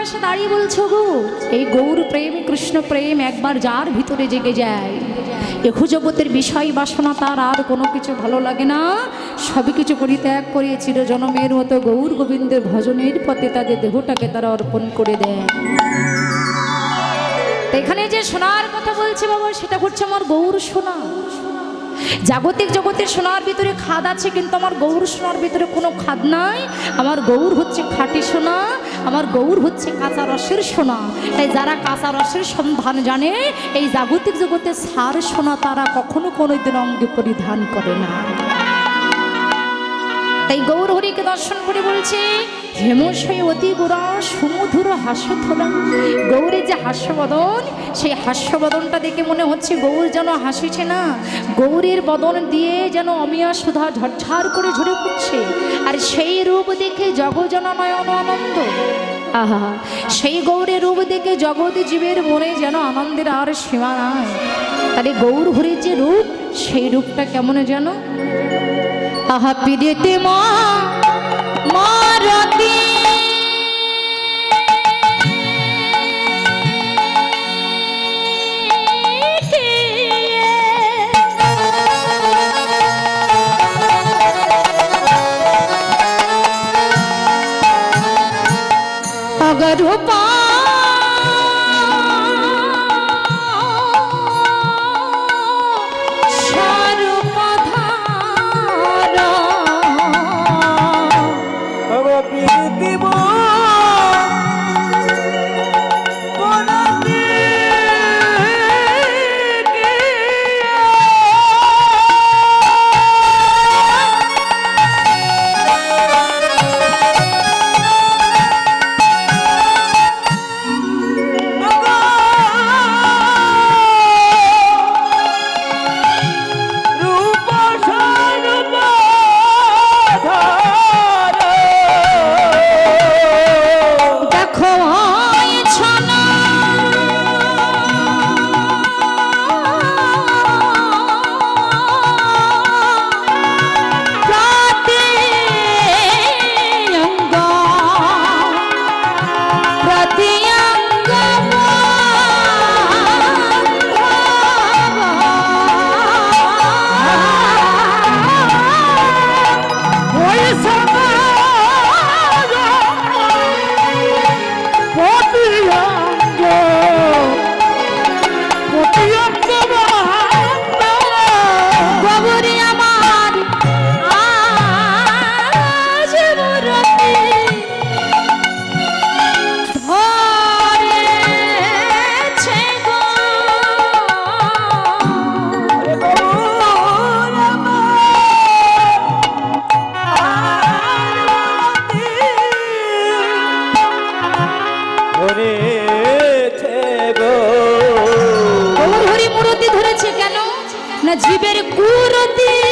পাশে দাঁড়িয়ে বলছো গো? এই গৌর প্রেম, কৃষ্ণ প্রেম একবার যার ভিতরে জেগে যায়। এহ জগতের বিষয় বাসনা তার, আর কোনো কিছু ভালো লাগে না। সবই কিছু পরিত্যাগ করে চিরজনমের মতো গৌর গোবিন্দের ভজনের পথে তাদের দেহটাকে তারা অর্পণ করে দেয়। এখানে যে সোনার কথা বলছে বাবা, সেটা হচ্ছে আমার গৌর সোনা। জাগতিক জগতের সোনার ভিতরে খাদ আছে, কিন্তু আমার গৌর সোনার ভিতরে কোনো খাদ নাই। আমার গৌর হচ্ছে খাঁটি সোনা, আমার গৌর হচ্ছে কাঁচা রসের সোনা। তাই যারা কাঁচা রসের সন্ধান জানে, এই জাগতিক জগতের সার সোনা তারা কখনো কোনো দিন অঙ্গে পরিধান করে না। তাই গৌর হরিকে দর্শন করে বলছে হেমশয় অতি গোরা সুমধুর হাস্যথলা গৌরের যে হাস্যবদন, সেই হাস্যবদনটা দেখে মনে হচ্ছে গৌর যেন হাসিছে না। গৌরের বদন দিয়ে যেন অমিয়া সুধা ঝরঝর করে ঝরে পড়ছে। আর সেই রূপ দেখে জগজন নয়ন আনন্দ। আহা, সেই গৌরের রূপ দেখে জগৎ জীবের মনে যেন আনন্দের আর সীমা নাই। তাহলে গৌর হরির যে রূপ, সেই রূপটা কেমন যেন আহা পিড়িতে মরতি। রূপা জীবের কুরতি।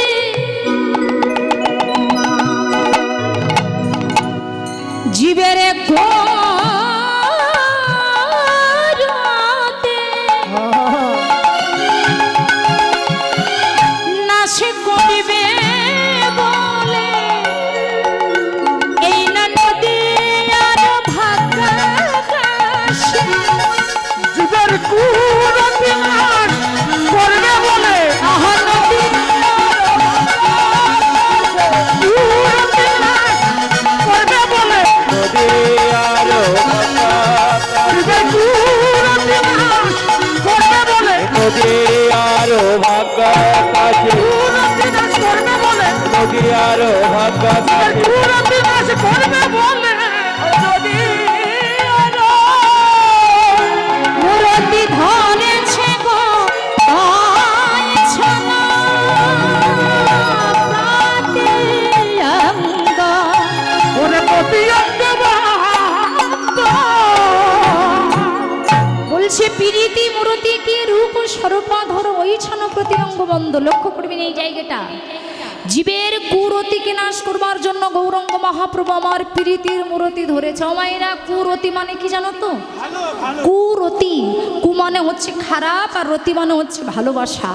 নদী আরও ভাগ্য কাছে। করবে বলে। নদী আরও ভাগ্য কাছে। করবে বলে। বন্ধ লক্ষ্য করবেন এই জায়গাটা। জীবের কুরতিকে নাশ করবার জন্য গৌরঙ্গ মহাপ্রভু আমার প্রীতির মূরতি ধরেছে। অমায়েরা কুরতি মানে কি জানো তো? কুরতি। কু মানে হচ্ছে খারাপ আর রতি মানে হচ্ছে ভালোবাসা।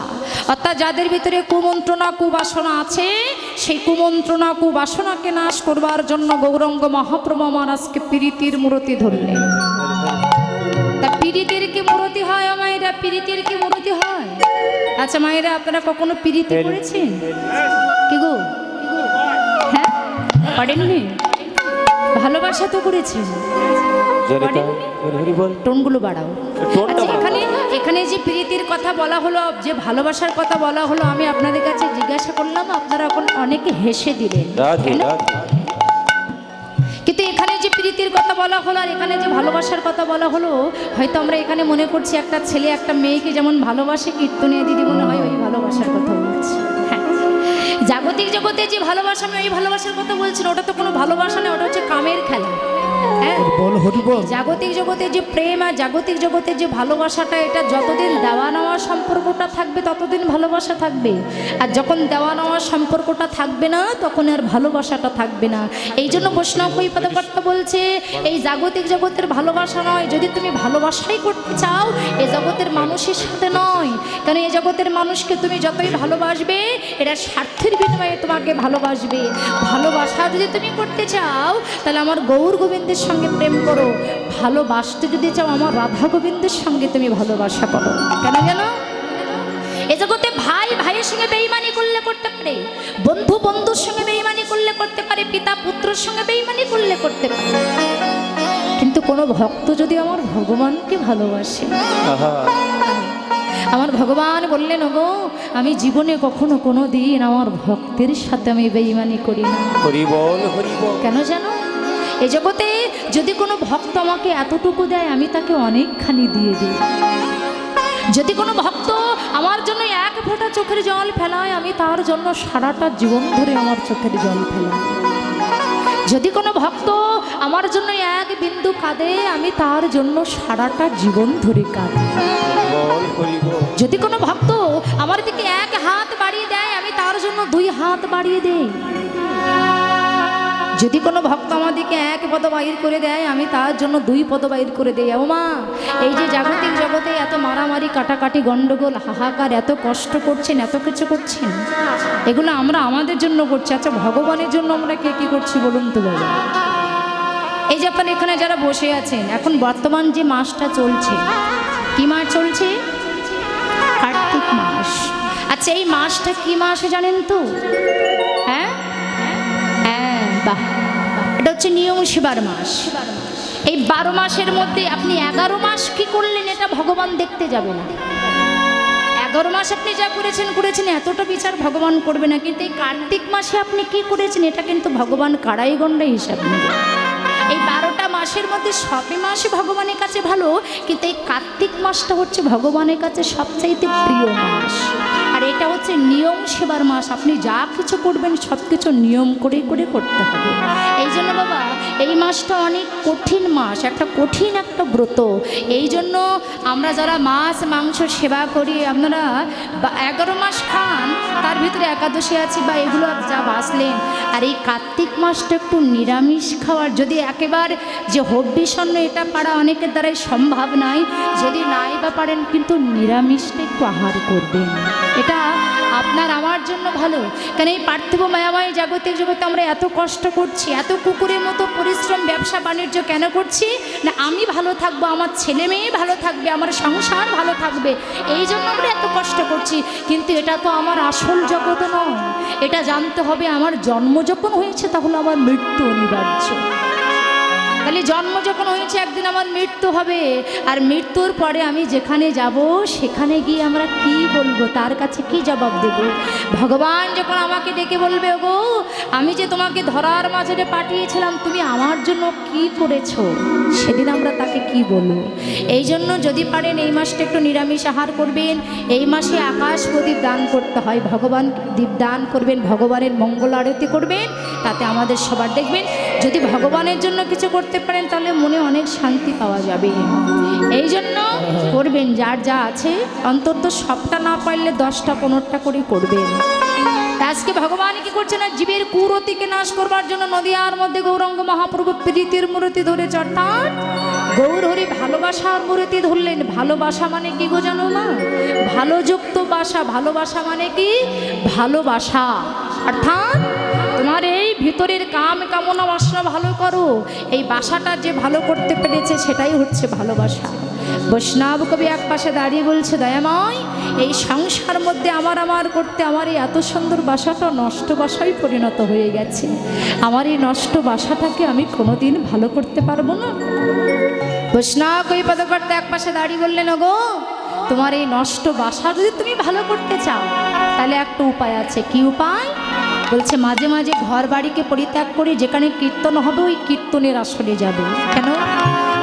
অর্থাৎ যাদের ভিতরে কুমন্ত্রণা কুবাসনা আছে সেই কুমন্ত্রণা কুবাসনাকে নাশ করবার জন্য গৌরঙ্গ মহাপ্রভু আমার আজকে প্রীতির মূরতি ধরলেন। তা পীড়িতের কি মূর্তি হয় ও মায়েরা? পীড়িতের কি মূর্তি হয়? আচ্ছা মায়েরা আপনারা কখনো পীড়িতে করেছেন কি গো? হ্যাঁ? পারেননি? ভালোবাসা তো করেছেন। টোনগুলো বাড়াও। আচ্ছা বাড়াও। এখানে এখানে যে প্রীতির কথা বলা হলো যে ভালোবাসার কথা বলা হলো আমি আপনাদের কাছে জিজ্ঞাসা করলাম আপনারা এখন অনেকে হেসে দিলেন। কিন্তু এখানে যে প্রীতির কথা বলা হলো আর এখানে যে ভালোবাসার কথা বলা হলো, হয়তো আমরা এখানে মনে করছি একটা ছেলে, একটা মেয়েকে যেমন ভালোবাসে, কীর্তনে দিদি মনে হয় ওই ভালোবাসার কথা বলছি। হ্যাঁ। জাগতিক জগতে যে ভালোবাসা, আমি ওই ভালোবাসার কথা বলছি ওটা তো কোনো ভালোবাসা নেই ওটা হচ্ছে কামের খেলা। বল হরি বল। জাগতিক জগতে যে প্রেম আর জাগতিক জগতে যে ভালোবাসাটা এটা যতদিন দেওয়া নেওয়ার সম্পর্কটা থাকবে ততদিন ভালোবাসা থাকবে। আর যখন দেওয়া নেওয়ার সম্পর্কটা থাকবে না তখন আর ভালোবাসাটা থাকবে না। এই জন্য বৈষ্ণব বলছে এই জাগতিক জগতের ভালোবাসা নয় যদি তুমি ভালোবাসাই করতে চাও এ জগতের মানুষের সাথে নয়। কারণ এই জগতের মানুষকে তুমি যতই ভালোবাসবে এটা স্বার্থের বিনিময়ে তোমাকে ভালোবাসবে। ভালোবাসা যদি তুমি করতে চাও তাহলে আমার গৌর গোবিন্দের সঙ্গে প্রেম করো। ভালোবাসতে যদি চাও আমার রাধা গোবিন্দের সঙ্গে তুমি ভালোবাসা করো। কেন জানো এ জগতে ভাই ভাইয়ের সঙ্গে বেইমানি করলে করতে পারে। বন্ধু বন্ধুর সঙ্গে বেইমানি করলে করতে পারে। পিতা পুত্রের সঙ্গে বেইমানি করলে করতে পারে। কিন্তু কোনো ভক্ত যদি আমার ভগবানকে ভালোবাসে আমার ভগবান বললেন ওগো আমি জীবনে কখনো কোনো দিন আমার ভক্তের সাথে আমি বেইমানি করি না। হরি বল হরি বল কেন জানো এ জগতে যদি কোনো ভক্ত আমাকে এতটুকু দেয় আমি তাকে অনেকখানি দিয়ে দিই। যদি কোনো ভক্ত আমার জন্য এক ফোঁটা চোখের জল ফেলায় আমি তার জন্য সারাটা জীবন ধরে আমার চোখের জল ফেলাই। যদি কোনো ভক্ত আমার জন্য এক বিন্দু কাঁদে আমি তার জন্য সারাটা জীবন ধরে কাঁদি। যদি কোনো ভক্ত আমার দিকে এক হাত বাড়িয়ে দেয় আমি তার জন্য দুই হাত বাড়িয়ে দেই। যদি কোনো ভক্ত আমাদেরকে এক পদ বাহির করে দেয়, আমি তার জন্য দুই পদ বাহির করে দেই। ও মা, এই যে জাগতিক জগতে এত মারামারি, কাটাকাটি গন্ডগোল হাহাকার, এত কষ্ট করছেন, এত কিছু করছেন, এগুলো আমরা আমাদের জন্য করছি। আচ্ছা ভগবানের জন্য আমরা কে কী করছি বলুন তো বাবা। এই যে আপনার এখানে যারা বসে আছেন, এখন বর্তমান যে মাসটা চলছে, কি মাস চলছে? কার্তিক মাস। আচ্ছা এই মাসটা কি মাসে জানেন তো? হ্যাঁ? এটা হচ্ছে নিয়ম সেবার মাস। এই বারো মাসের মধ্যে আপনি এগারো মাস কি করলেন এটা ভগবান দেখতে যাবে না। এগারো মাস আপনি যা করেছেন করেছেন, এতটা বিচার ভগবান করবে না। কিন্তু এই কার্তিক মাসে আপনি কি করেছেন, এটা কিন্তু ভগবান কাড়াই গন্ডাই হিসাব নেবে। এই বারোটা মাসের মধ্যে সবই মাসে ভগবানের কাছে ভালো, কিন্তু এই কার্তিক মাসটা হচ্ছে ভগবানের কাছে সবচাইতে প্রিয় মাস। এটা হচ্ছে নিয়ম সেবার মাস। আপনি যা কিছু করবেন সব কিছু নিয়ম করে করে করতে হবে। এই জন্য বাবা, এই মাসটা অনেক কঠিন মাস, একটা কঠিন একটা ব্রত। এই জন্য আমরা যারা মাছ, মাংস সেবা করি, আপনারা এগারো মাস খান, তার ভিতরে একাদশী আছে বা এগুলো যা বাঁচলেন। আর এই কার্তিক মাসটা একটু নিরামিষ খাওয়ার, যদি একেবারে যে হব্বিষণ্য এটা পারা অনেকের দ্বারাই সম্ভব নয়, যদি নাই বা পারেন, কিন্তু নিরামিষটা একটু আহার করবেন। এটা আপনার আমার জন্য ভালো। কারণ এই পার্থিব মায়াময় জাগতিক জগতে আমরা এত কষ্ট করছি, এত কুকুরের মতো পরিশ্রম, ব্যবসা, বাণিজ্য কেন করছি? না, আমি ভালো থাকব, আমার ছেলে মেয়ে ভালো থাকবে, আমার সংসার ভালো থাকবে, এই জন্য আমরা এত কষ্ট করছি। কিন্তু এটা তো আমার আসল জগৎ নয়। এটা জানতে হবে আমার জন্ম যখন হয়েছে তাহলে আমার মৃত্যু অনিবার্য। তাহলে জন্ম যখন হয়েছে, একদিন আমার মৃত্যু হবে। আর মৃত্যুর পরে আমি যেখানে যাব, সেখানে গিয়ে আমরা কি বলব? তার কাছে কি জবাব দেব? ভগবান যখন আমাকে ডেকে বলবে গো আমি যে তোমাকে ধরার মাঝে পাঠিয়েছিলাম, তুমি আমার জন্য কি করেছ? সেদিন আমরা তাকে কি বলব? এই জন্য যদি পারেন, এই মাসটা একটু নিরামিষ আহার করবেন। এই মাসে আকাশ প্রদীপ দান করতে হয়, ভগবান দীপ দান করবেন, ভগবানের মঙ্গল আরতি করবেন। তাতে আমাদের সবার দেখবেন যদি ভগবানের জন্য কিছু করতে পারেন, তাহলে মনে অনেক শান্তি পাওয়া যাবে। এই জন্য করবেন, যার যা আছে, অন্তত সবটা না পারলে দশটা, পনেরোটা করে করবেন। আজকে ভগবান কি করছে না জীবের কুরতিকে নাশ করবার জন্য নদিয়ার মধ্যে গৌরঙ্গ মহাপ্রভু প্রীতির মূর্তি ধরেছে, অর্থাৎ গৌর হরি ভালোবাসার মূর্তি ধরলেন। ভালোবাসা মানে কি গো জানো না ভালোযুক্ত বাসা। ভালোবাসা মানে কি? ভালোবাসা। অর্থাৎ তোমার এই ভিতরের কাম কামনা বাসনা ভালো করো। এই বাসাটা যে ভালো করতে পেরেছে, সেটাই হচ্ছে ভালোবাসা। বৈষ্ণব কবি এক পাশে দাঁড়িয়ে বলছে, দয়াময়, এই সংসার মধ্যে আমার আমার করতে আমার এই এত সুন্দর বাসাটা নষ্ট বাসায় পরিণত হয়ে গেছে। আমার এই নষ্ট বাসাটাকে আমি কোনোদিন ভালো করতে পারব না। বৈষ্ণব কবি পদকর্তা এক পাশে দাঁড়িয়ে বললেন গো তোমার এই নষ্ট বাসা যদি তুমি ভালো করতে চাও, তাহলে একটা উপায় আছে। কি উপায়? বলছে মাঝে মাঝে ঘর বাড়িকে পরিত্যাগ করে যেখানে কীর্তন হবে ওই কীর্তনের আসরে যাবে। কেন?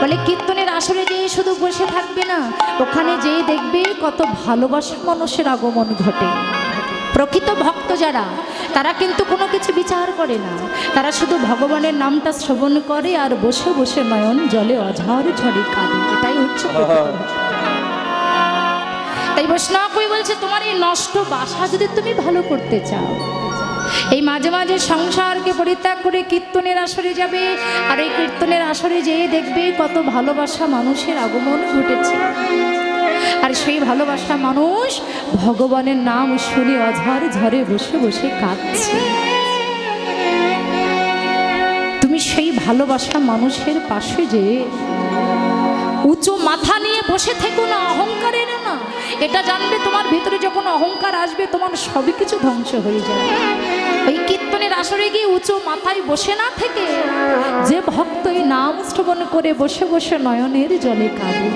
বলে কীর্তনের আসরে যেয়ে শুধু বসে থাকবে না ওখানে যেয়ে দেখবে কত ভালোবাসা মানুষের আগমন ঘটে। প্রকৃত ভক্ত যারা তারা কিন্তু কোনো কিছু বিচার করে না। তারা শুধু ভগবানের নামটা শ্রবণ করে আর বসে বসে নয়ন জলে অঝার ঝড়ে কাঁদে। এটাই হচ্ছে। তাই বৈষ্ণব বলছে তোমার এই নষ্ট বাসা যদি তুমি ভালো করতে চাও এই মাঝে মাঝে সংসারকে পরিত্যাগ করে কীর্তনের আসরে যাবে। আর এই কীর্তনের আসরে যেয়ে দেখবে কত ভালোবাসা মানুষের আগমন ঘটেছে। আর সেই ভালোবাসা মানুষ ভগবানের নাম শুনে অঝার ঝরে বসে বসে কাঁদছে। তুমি সেই ভালোবাসা মানুষের পাশে যে উঁচু মাথা নিয়ে বসে থেকো না অহংকারের না এটা জানবে তোমার ভিতরে যখন অহংকার আসবে, তোমার সবই কিছু ধ্বংস হয়ে যাবে। ওই কীর্তনের আসরে গিয়ে উঁচু মাথায় বসে না থেকে যে ভক্ত এই নাম শ্রবণ করে বসে বসে নয়নের জলে কাঁদে।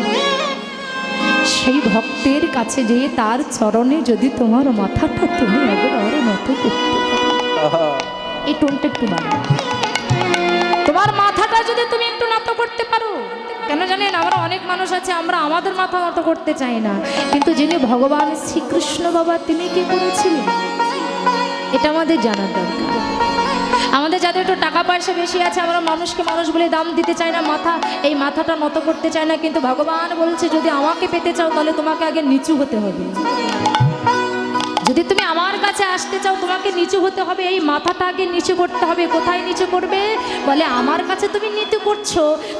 সেই ভক্তের কাছে যেয়ে তার চরণে যদি তোমার মাথাটা তুমি একবার নত করতে এই টোনটা একটু তোমার মাথাটা যদি তুমি একটু নত করতে পারো কেন জানেন, আমরা অনেক মানুষ আছে, আমরা আমাদের মাথা নত করতে চাই না। কিন্তু যিনি ভগবান শ্রীকৃষ্ণ বাবা, তিনি কি করেছিলেন? এটা আমাদের জানার দরকার। আমাদের যাদের একটু টাকা পয়সা বেশি আছে, আমরা মানুষকে মানুষ বলে দাম দিতে চাই না, মাথা, এই মাথাটা নত করতে চাই না, কিন্তু ভগবান বলছে, যদি আমাকে পেতে চাও, তাহলে তোমাকে আগে নিচু হতে হবে। যদি তুমি আমার কাছে আসতে চাও, তোমাকে নিচু হতে হবে, এই মাথাটা আগে নিচু করতে হবে। কোথায় নিচু করবে? বলে, আমার কাছে তুমি নিচু করছ।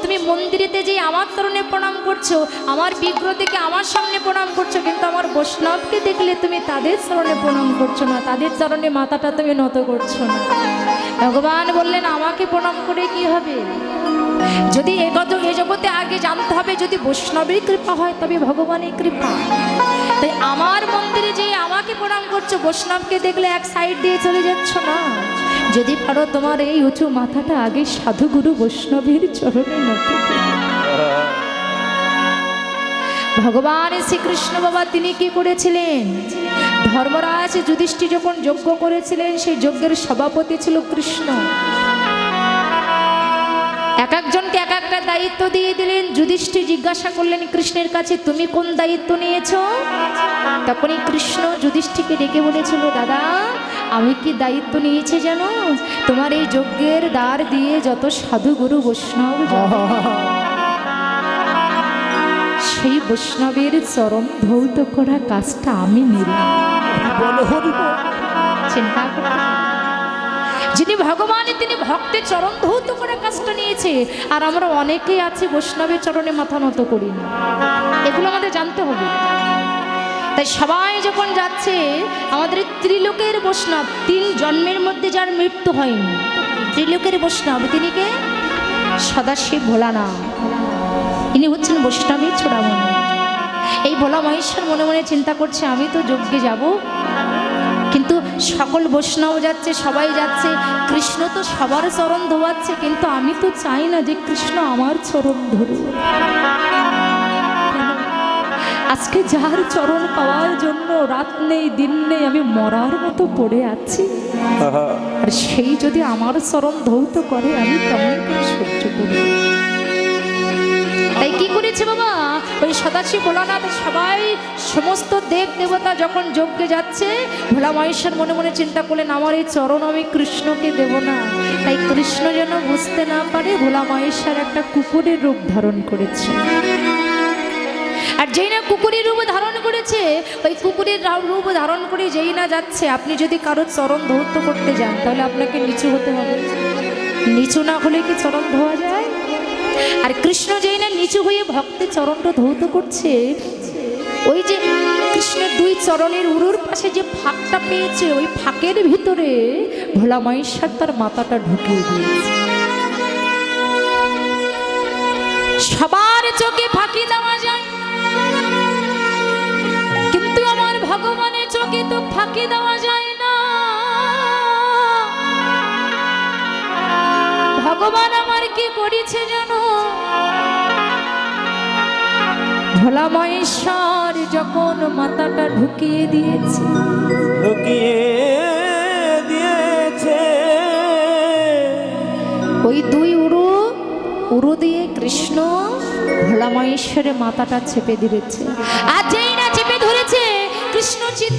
তুমি মন্দিরেতে যে আমার তরণে প্রণাম করছ, আমার বিগ্রহ থেকে আমার সামনে প্রণাম করছ, কিন্তু আমার বৈষ্ণবকে দেখলে তুমি তাদের চরণে প্রণাম করছ না, তাদের চরণে মাথাটা তুমি নত করছ না। ভগবান বললেন, আমাকে প্রণাম করে কি হবে? যদি এ গত- এ জগতে আগে জানতে হবে যদি বৈষ্ণবের কৃপা হয়, তবে ভগবানের কৃপা। তাই আমার মন্দিরে যে আমাকে প্রণাম করছ, বৈষ্ণবকে দেখলে এক সাইড দিয়ে চলে যাচ্ছ না? যদি পারো তোমার এই উঁচু মাথাটা আগে সাধুগুরু বৈষ্ণবের চরণে করো। ভগবান শ্রীকৃষ্ণ বাবা, তিনি কি করেছিলেন? ধর্মরাজ যুধিষ্ঠি যখন যজ্ঞ করেছিলেন, সেই যজ্ঞের সভাপতি ছিল কৃষ্ণ। এক একজনকে এক একটা দায়িত্ব দিয়ে দিলেন। যুধিষ্ঠি জিজ্ঞাসা করলেন কৃষ্ণের কাছে তুমি কোন দায়িত্ব নিয়েছো? তখনই কৃষ্ণ যুধিষ্ঠিকে ডেকে বলেছিল দাদা আমি কি দায়িত্ব নিয়েছি জানো? তোমার এই যজ্ঞের দ্বার দিয়ে যত সাধু গুরু বৈষ্ণব সেই বৈষ্ণবের চরম ধৌত করা কাজটা আমি নিলাম চিন্তা করতে। যিনি ভগবান, তিনি ভক্তের চরণ ধৌত করে কাজটা নিয়েছে। আর আমরা অনেকেই আছি বৈষ্ণবের চরণে মাথা নত করি না এগুলো আমাদের জানতে হবে। তাই সবাই যখন যাচ্ছে, আমাদের ত্রিলোকের বৈষ্ণব, তিন জন্মের মধ্যে যার মৃত্যু হয়নি, ত্রিলোকের বৈষ্ণব, তিনি কে? সদাশিব ভোলানাথ। ইনি হচ্ছেন বৈষ্ণবের চূড়ামণি। এই ভোলা মহেশ্বর মনে মনে চিন্তা করছে, আমি তো যজ্ঞে যাব সকল বৈষ্ণব যাচ্ছে সবাই যাচ্ছে। কৃষ্ণ তো সবার চরণ ধোয়াচ্ছে কিন্তু আমি তো চাই না যে কৃষ্ণ আমার চরণ ধরুক। আজকে যার চরণ পাওয়ার জন্য রাত নেই দিন নেই আমি মরার মতো পড়ে আছি। আর সেই যদি আমার চরণ ধৌত করে আমি কেমন করে সহ্য করি তাই কি করেছে বাবা? ওই সদাশিব, ভোলানাথ, সবাই সমস্ত দেব দেবতা যখন যজ্ঞে যাচ্ছে, ভোলা মহেশ্বর মনে মনে চিন্তা করলেন, আমার এই চরণ আমি কৃষ্ণকে দেব না। তাই কৃষ্ণ যেন বুঝতে না পারে, ভোলা মহেশ্বর একটা কুকুরের রূপ ধারণ করেছে। আর যেই না কুকুরের রূপ ধারণ করেছে, ওই কুকুরের রূপ ধারণ করে যেই না যাচ্ছে, আপনি যদি কারোর চরণ ধৌত করতে যান, তাহলে আপনাকে নিচু হতে হবে। নিচু না হলে কি চরণ ধোয়া যায়? আর কৃষ্ণ যেই না নিচু হয়ে ভক্তের চরণটা ধৌত করছে, ওই যে কৃষ্ণের দুই চরণের উরুর পাশে যে ফাঁকটা পেয়েছে, ওই ফাঁকের ভিতরে ভোলা মহেশ্বর তার মাথাটা ঢুকিয়ে দিয়েছে। সবার চোখে ফাঁকি দেওয়া যায়, কিন্তু আমার ভগবানের চোখে তো ফাঁকি দেওয়া যায় ভগবান আমার কি করেছে জানো? ভোলা মহেশ্বর যখন মাথাটা ঢুকিয়ে দিয়েছে ঢুকিয়ে দিয়েছে। ওই দুই উরু উরু দিয়ে কৃষ্ণ ভোলা মহেশ্বরের মাথাটা চেপে দিয়েছে আর যেই না চেপে ধরেছে কৃষ্ণ চিৎ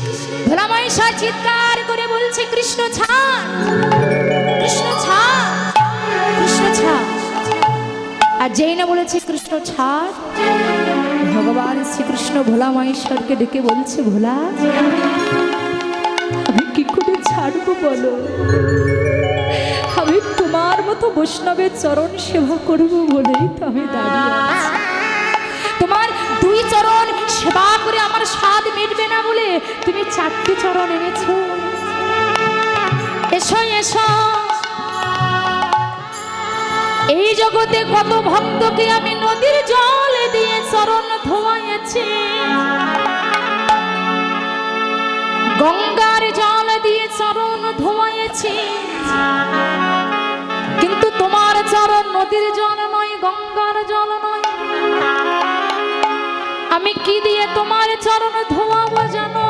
ভোলা মহেশ্বর চিৎকার করে বলছে কৃষ্ণ ছাড় কৃষ্ণ ছাড়। আর যেই না বলেছে কৃষ্ণ, ছাড়। ভগবান শ্রীকৃষ্ণ ভোলা মহেশ্বরকে ডেকে বলছে, ভোলা, আমি কি করে ছাড়বো বলো? আমি তোমার মতো বৈষ্ণবের চরণ সেবা করব বলেই তো আমি তোমার দুই চরণ সেবা করে আমার স্বাদ মিটবে না বলে তুমি চারটি চরণ এনেছো। এসো এসো। এই জগতে কত ভক্তকে আমি নদীর জল দিয়ে চরণ ধোয়াইছি গঙ্গার জল দিয়ে চরণ ধোয়াইছি কিন্তু তোমার চরণ নদীর জল নয় গঙ্গার জল নয়। আমি কি দিয়ে তোমার চরণ ধোয়াবো জানো?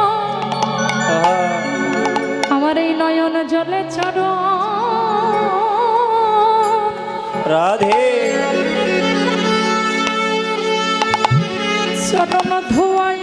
আমার এই নয়ন জলে চরণ রাধে। চরণ ধোয়ায়ে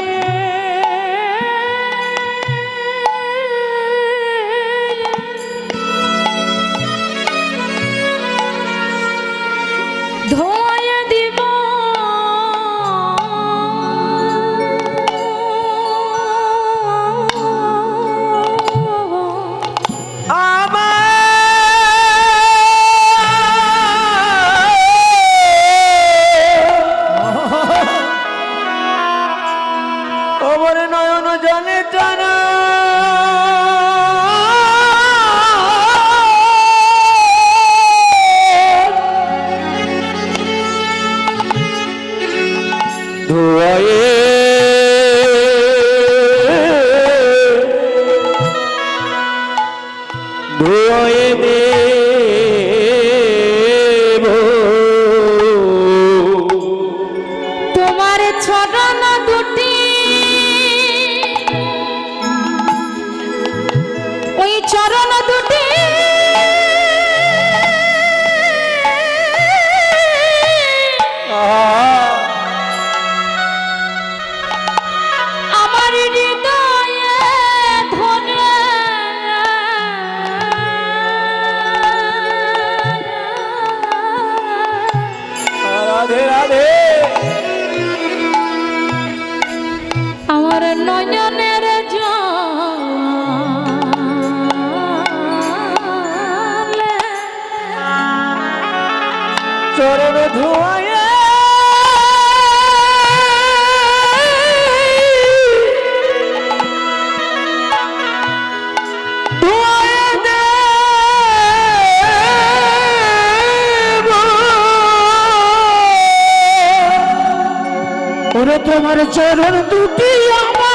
তোমার চরণ দুটি আমার।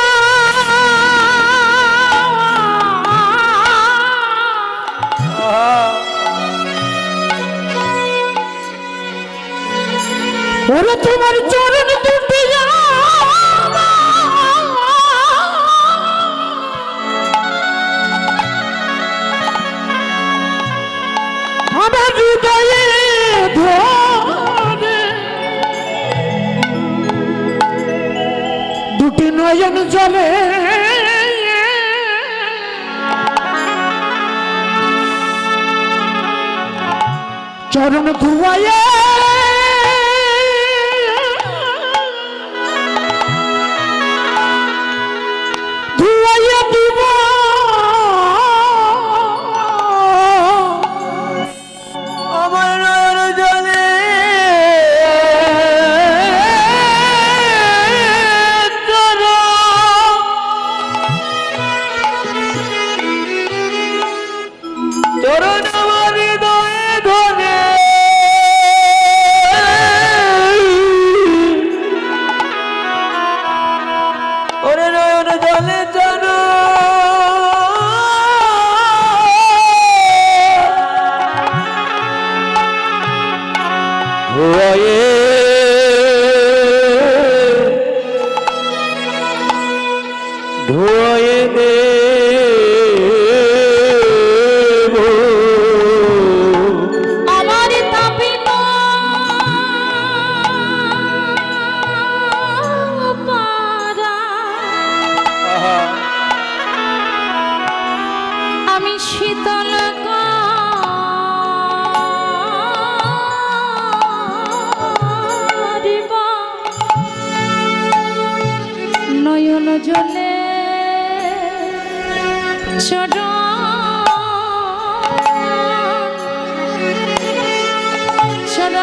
তোমার দুটি নয়ন জলে। চরণ ধুয়ায়ে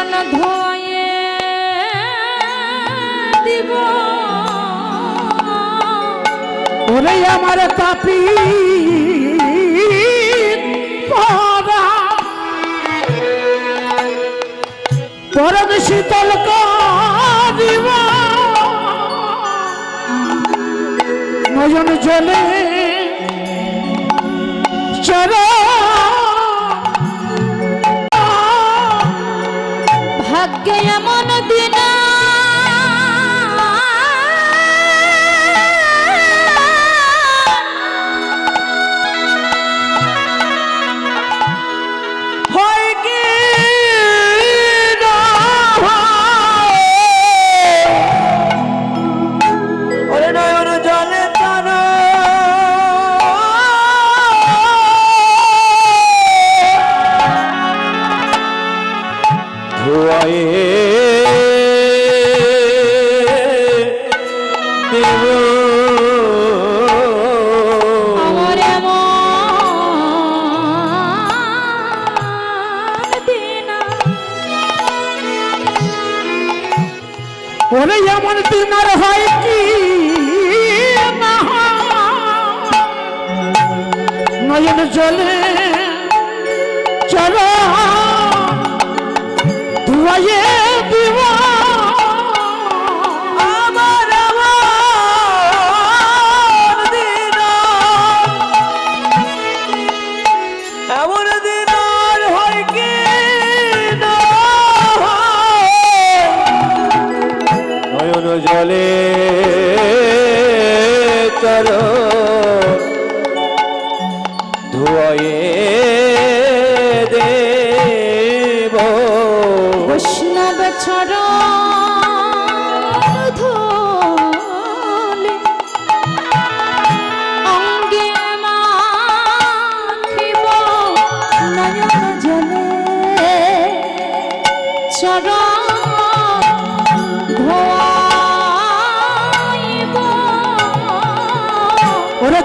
চরণ ধোয়ে দিব। ওরে আমার পাপি পরদ শীতল করিব। নজন চলে এমন দিনা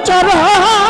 চরণ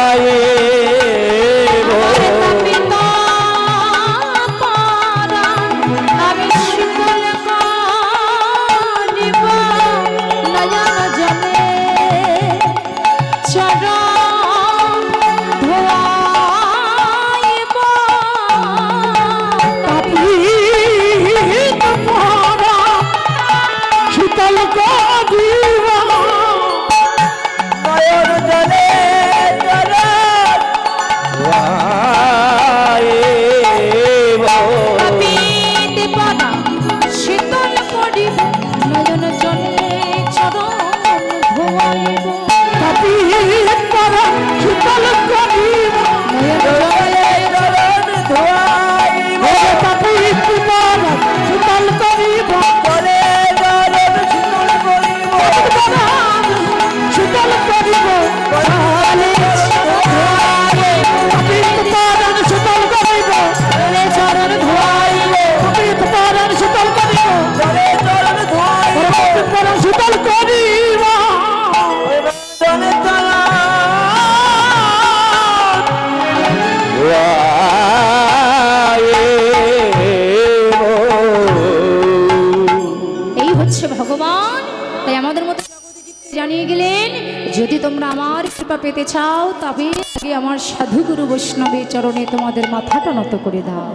তোমরা আমার কৃপা পেতে চাও তবে আগে আমার সাধুগুরু বৈষ্ণবের চরণে তোমাদের মাথাটা নত করে দাও।